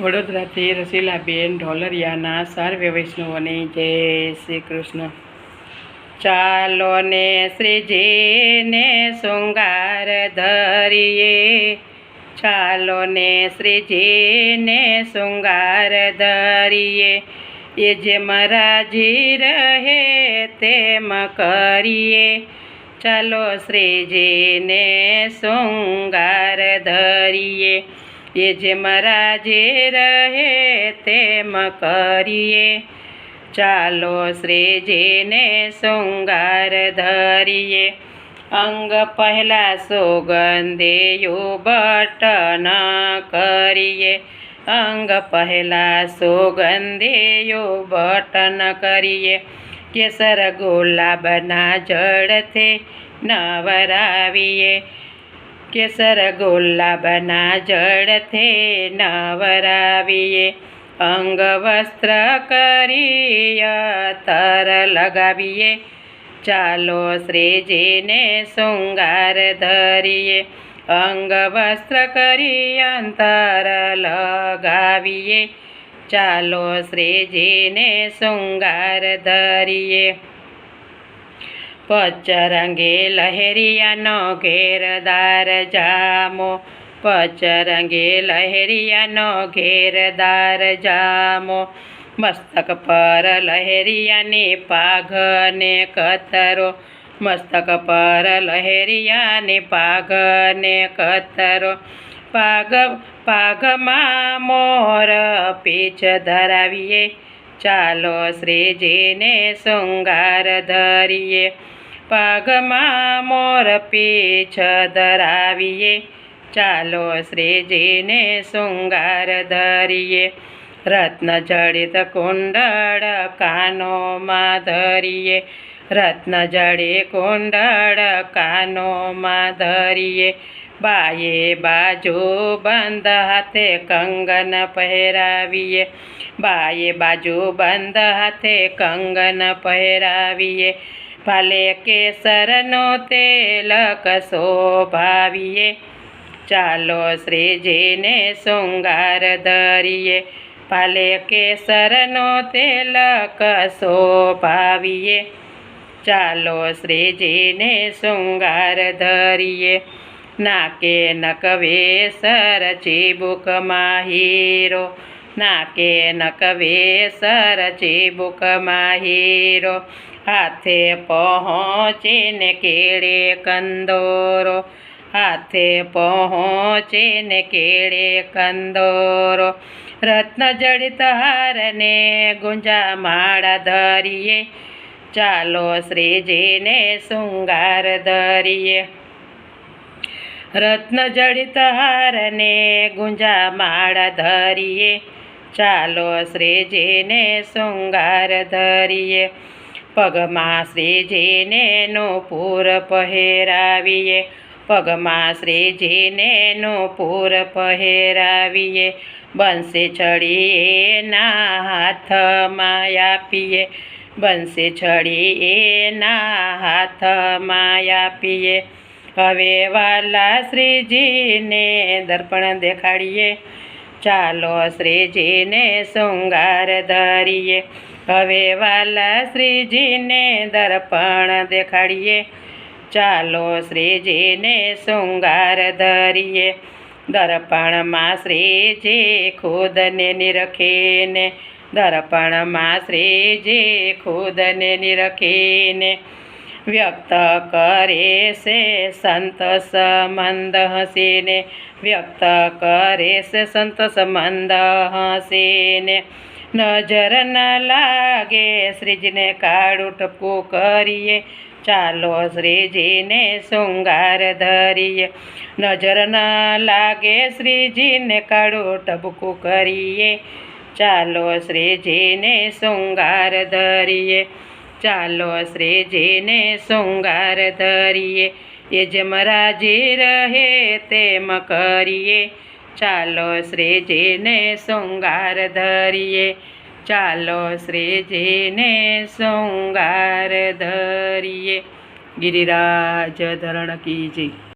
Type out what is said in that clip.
વડોદરાથી રસીલાબેન ઢોલરિયાના સર્વ વૈષ્ણવોની જય શ્રી કૃષ્ણ. ચાલો ને શ્રીજીને શૃંગાર ધરીએ. ચાલો ને શ્રીજીને શૃંગાર ધરીએ. એ જે મરાજી રહે તેમ કરીએ. ચાલો શ્રીજીને શૃંગાર ધરીએ. એ જે મરાજે રહે તેમ કરીએ. ચાલો શ્રીજીને શૃંગાર ધરીએ. અંગ પહેલા સુગંધેયું બટન કરીએ. અંગ પહેલા સુગંધેયું બટન કરીએ. કેસર ગુલાબના જળથી નવરાવીએ. કેસર ગુલાબના જળથે નવરાવીએ, અંગ વસ્ત્ર કરી તર લગાવીએ. ચાલો શ્રીજીને શૃંગાર ધરીએ, અંગ વસ્ત્ર કરી અંતર લગાવીએ. ચાલો શ્રીજીને શૃંગાર ધરીએ. પચરંગે લહેરિયાનો ઘેરદાર જામો. પચરંગે લહેરિયાનો ઘેરદાર જામો. મસ્તક પર લહેરિયાની પાઘને કતરો. મસ્તક પર લહેરિયાની પાઘને કતરો. પાઘ, પાઘમાં મોર પીછ ધરાવીએ. ચાલો શ્રીજીને શૃંગાર ધરીએ. પગમાં મોર પીછ ધરાવીએ. ચાલો શ્રીજીને શૃંગાર ધરીએ. રત્ન જડિત કુંડળ કાનોમાં ધરીએ. રત્ન જડે કુંડળ કાનોમાં ધરીએ. બાએ બાજુ બંધ હાથે કંગન પહેરાવીએ બાએ બાજુ બંધ હાથે કંગન પહેરાવીએ ભાલે કેસરનો તેલક શોભાવીએ ચાલો શ્રીજીને શૃંગાર ધરીએ ભાલે કેસરનો તેલક શોભાવીએ ચાલો શ્રીજીને શૃંગાર ધરીએ નાકે નકવે સરચી ચીબુકમાં હીરો નાકે નકવે સરચી ચીબુકમાં હીરો હાથે પહોંચીને કેળે કંદોરો. હાથે પહોંચીને કેળે કંદોરો. રત્ન જડિત હારને ગુંજા માળા ધરીએ. ચાલો શ્રીજીને શૃંગાર ધરીએ. રત્ન જડિત હારને ગુંજા માળા ધરીએ. ચાલો શ્રીજીને શૃંગાર ધરીએ. પગમાં શ્રીજીને નૂપુર પહેરાવીએ. પગમાં શ્રીજીને નૂપુર પહેરાવીએ. બંસી છડીએ ના હાથમાં આપીએ. બંસી છડીએ ના હાથમાં આપીએ. હવે વાલા શ્રીજીને દર્પણ દેખાડીએ. ચાલો શ્રીજીને શૃંગાર ધરીએ. હવે વાલા શ્રીજીને દર્પણ દેખાડીએ. ચાલો શ્રીજીને શૃંગાર ધરીએ. દર્પણમાં શ્રીજી ખુદને નિરખીને. દર્પણમાં શ્રીજી ખુદને નિરખીને. વ્યક્ત કરે છે સંત મંદ હસીને વ્યક્ત કરે છે સંત મંદ હસીને નજર ન લાગે શ્રીજીને કાળું ટપકું કરીએ ચાલો શ્રીજીને શૃંગાર ધરીએ નજર ન લાગે શ્રીજીને કાળું ટપકું કરીએ ચાલો શ્રીજીને શૃંગાર ધરીએ ચાલો શ્રીજીને શૃંગાર ધરીએ, એ જેમ રાજી રહે તેમ કરીએ. ચાલો શ્રીજીને શૃંગાર ધરીએ, ચાલો શ્રીજીને શૃંગાર ધરીએ. ગિરિરાજ ધરણ કી જય